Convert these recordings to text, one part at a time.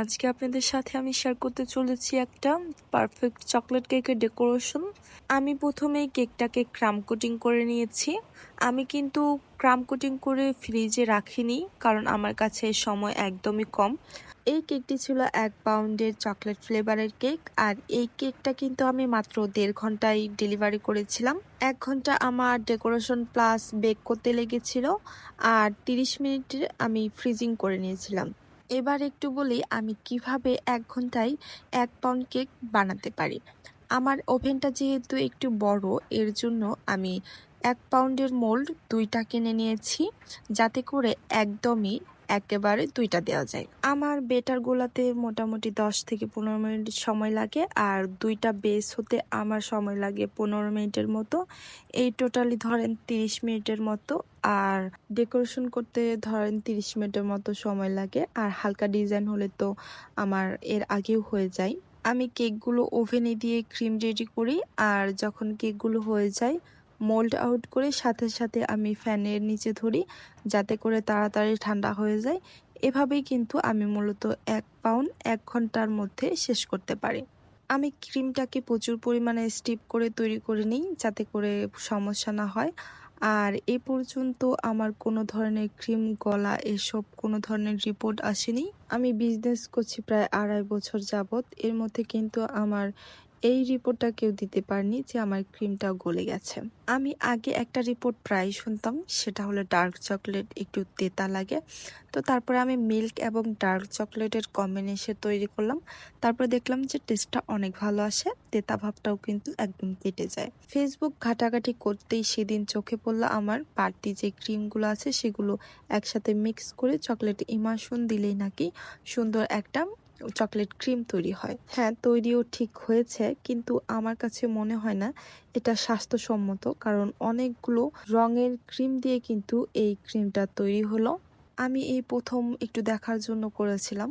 আজকে আপনাদের সাথে আমি শেয়ার করতে চলেছি একটা পারফেক্ট চকলেট কেকের ডেকোরেশন আমি প্রথমে কেকটাকে ক্রাম কোটিং করে নিয়েছি। আমি কিন্তু ক্রাম কোটিং করে ফ্রিজে রাখিনি, কারণ আমার কাছে সময় একদমই কম। এই কেকটি ছিল এক পাউন্ডের চকলেট ফ্লেভারের কেক আর এই কেকটা কিন্তু আমি মাত্র দেড় ঘন্টায় ডেলিভারি করেছিলাম। এক ঘণ্টা আমার ডেকোরেশন প্লাস বেক করতে লেগেছিল, আর তিরিশ মিনিট আমি ফ্রিজিং করে নিয়েছিলাম। এবার একটু বলি আমি কীভাবে এক ঘন্টায় এক পাউন্ড কেক বানাতে পারি। আমার ওভেনটা যেহেতু একটু বড়, এর জন্য আমি এক পাউন্ডের মোল্ড দুইটা কিনে নিয়েছি, যাতে করে একদমই একেবারে দুইটা দেওয়া যায়। আমার বেটার গোলাতে মোটামুটি দশ থেকে পনেরো মিনিট সময় লাগে আর দুইটা বেস হতে আমার সময় লাগে পনেরো মিনিটের মতো। এই টোটালি ধরেন তিরিশ মিনিটের মতো আর ডেকোরেশন করতে ধরেন তিরিশ মিনিটের মতো সময় লাগে আর হালকা ডিজাইন হলে তো আমার এর আগেও হয়ে যায়। আমি কেকগুলো ওভেনে দিয়ে ক্রিম রেডি করি আর যখন কেকগুলো হয়ে যায় মোল্ড আউট করে সাথে সাথে আমি ফ্যানের নিচে ধরি, যাতে করে তাড়াতাড়ি ঠান্ডা হয়ে যায়। এভাবেই কিন্তু আমি মূলত এক পাউন্ড এক ঘণ্টার মধ্যে শেষ করতে পারি। আমি ক্রিমটাকে প্রচুর পরিমাণে স্টিপ করে তৈরি করে নিই, যাতে করে সমস্যা না হয়। আর এ পর্যন্ত আমার কোনো ধরনের ক্রিম, গলা এসব কোনো ধরনের রিপোর্ট আসেনি। আমি বিজনেস করছি প্রায় আড়াই বছর যাবত এর মধ্যে কিন্তু আমার এই রিপোর্টটা কেউ দিতে পারেনি যে আমার ক্রিমটা গলে গেছে। আমি আগে একটা রিপোর্ট প্রায় শুনতাম, সেটা হলো ডার্ক চকলেট, একটু তেতা লাগে। তো তারপরে আমি মিল্ক এবং ডার্ক চকলেটের কম্বিনেশন তৈরি করলাম। তারপরে দেখলাম যে টেস্টটা অনেক ভালো আসে, তেতা ভাবটাও কিন্তু একদম কেটে যায়। ফেসবুক ঘাটাঘাটি করতেই সেদিন চোখে পড়ল আমার বাড়তি যে ক্রিমগুলো আছে, সেগুলো একসাথে মিক্স করে চকলেট ইমাশন দিলেই নাকি সুন্দর একটা চকলেট ক্রিম তৈরি হয়। হ্যাঁ তৈরিও ঠিক হয়েছে, কিন্তু আমার কাছে মনে হয় না এটা স্বাস্থ্যসম্মত, কারণ অনেকগুলো রঙের ক্রিম দিয়ে কিন্তু এই ক্রিমটা তৈরি হলো। আমি এই প্রথম একটু দেখার জন্য করেছিলাম।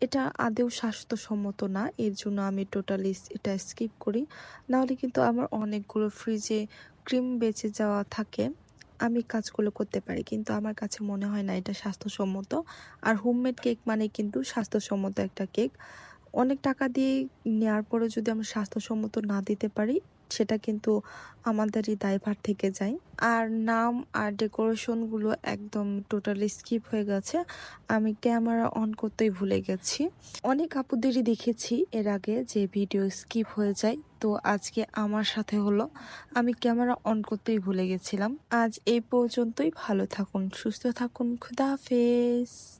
এটা আদেও স্বাস্থ্যসম্মত না, এর জন্য আমি টোটালি এটা স্কিপ করি। নাহলে কিন্তু আমার অনেকগুলো ফ্রিজে ক্রিম বেঁচে যাওয়া থাকে। আমি কাজগুলো করতে পারি, কিন্তু আমার কাছে মনে হয় না এটা স্বাস্থ্যসম্মত। আর হোমমেড কেক মানে কিন্তু স্বাস্থ্যসম্মত একটা কেক অনেক টাকা দিয়ে নেওয়ার পরে যদি আমরা স্বাস্থ্যসম্মত না দিতে পারি সেটা কিন্তু আমাদেরই দায়ভার থেকে যায়। আর নাম আর ডেকোরেশনগুলো একদম টোটালি স্কিপ হয়ে গেছে। আমি ক্যামেরা অন করতেই ভুলে গেছি। অনেক আপুদেরই দেখেছি এর আগে যে ভিডিও স্কিপ হয়ে যায়। তো আজকে আমার সাথে হলো। আমি ক্যামেরা অন করতেই ভুলে গেছিলাম। আজ এই পর্যন্তই। ভালো থাকুন, সুস্থ থাকুন। খুদা হাফেজ।